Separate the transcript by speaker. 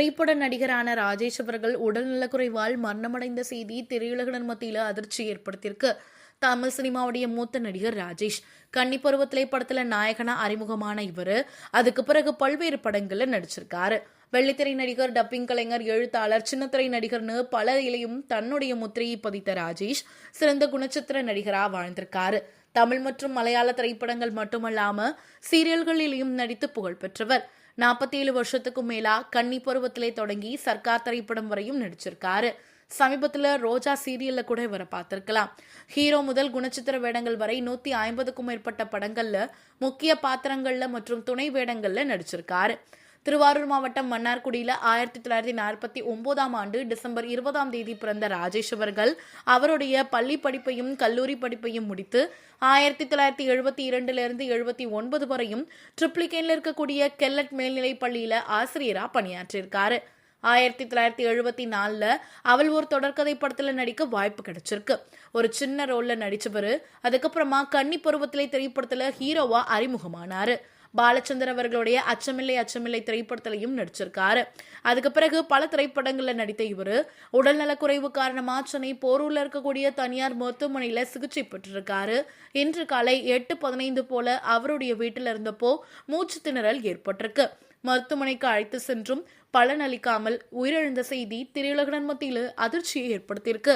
Speaker 1: திரைப்பட நடிகரான ராஜேஷ் அவர்கள் உடல்நலக்குறைவால் மரணமடைந்த செய்தி திரையுலகினர் மத்தியில் அதிர்ச்சி ஏற்படுத்தியிருக்கு. தமிழ் சினிமாவுடைய மூத்த நடிகர் ராஜேஷ். கன்னி பருவத்திலே படத்துல நாயகனா அறிமுகமான இவர். அதுக்கு பிறகு பல்வேறு படங்கள்ல நடிச்சிருக்காரு. வெள்ளித்திரை நடிகர் டப்பிங் கலைஞர் எழுத்தாளர் சின்னத்திரை நடிகர்னு பல இலையும் தன்னுடைய முத்திரையை பதித்த ராஜேஷ் சிறந்த குணச்சித்திர நடிகரா வாழ்ந்திருக்காரு. தமிழ் மற்றும் மலையாள திரைப்படங்கள் மட்டுமல்லாம சீரியல்களிலேயும் நடித்து புகழ் பெற்றவர். நாற்பத்தி ஏழு வருஷத்துக்கும் மேலா கன்னி பருவத்திலே தொடங்கி சர்க்கார் திரைப்படம் வரையும் நடிச்சிருக்காரு. சமீபத்துல ரோஜா சீரியல்ல கூட இவரை பார்த்திருக்கலாம். ஹீரோ முதல் குணச்சித்திர வேடங்கள் வரை நூத்தி ஐம்பதுக்கும் மேற்பட்ட படங்கள்ல முக்கிய பாத்திரங்கள்ல மற்றும் துணை வேடங்கள்ல நடிச்சிருக்காரு. திருவாரூர் மாவட்டம் மன்னார்குடியில் ஆயிரத்தி தொள்ளாயிரத்தி நாற்பத்தி ஒன்பதாம் ஆண்டு டிசம்பர் இருபதாம் தேதி பிறந்த ராஜேஷ் அவர்கள் அவருடைய பள்ளி படிப்பையும் கல்லூரி படிப்பையும் முடித்து ஆயிரத்தி தொள்ளாயிரத்தி எழுபத்தி இரண்டிலிருந்து எழுபத்தி ஒன்பது வரையும் ட்ரிப்ளிகேனில் இருக்கக்கூடிய கெல்லட் மேல்நிலைப் பள்ளியில் ஆசிரியரா பணியாற்றியிருக்காரு. ஆயிரத்தி தொள்ளாயிரத்தி எழுபத்தி நாலில் அவள் ஒரு தொடர்கதை படத்தில் நடிக்க வாய்ப்பு கிடைச்சிருக்கு. ஒரு சின்ன ரோலில் நடித்தவர் அதுக்கப்புறமா கன்னி பருவத்திலே திரைப்படத்தில் ஹீரோவா அறிமுகமானாரு. பாலச்சந்தர் அவர்களுடைய அச்சமில்லை அச்சமில்லை திரைப்படத்திலையும் நடிச்சிருக்காரு. அதுக்கு பிறகு பல திரைப்படங்களில் நடித்த இவரு உடல்நலக்குறைவு காரணமாக சென்னை போரூரில் இருக்கக்கூடிய தனியார் மருத்துவமனையில் சிகிச்சை பெற்றிருக்காரு. இன்று காலை எட்டு பதினைந்து போல அவருடைய வீட்டில் இருந்தப்போ மூச்சு திணறல் ஏற்பட்டிருக்கு. மருத்துவமனைக்கு அழைத்து சென்றும் பலனளிக்காமல் உயிரிழந்த செய்தி திரையுலகினர் மத்தியில் அதிர்ச்சியை ஏற்படுத்தியிருக்கு.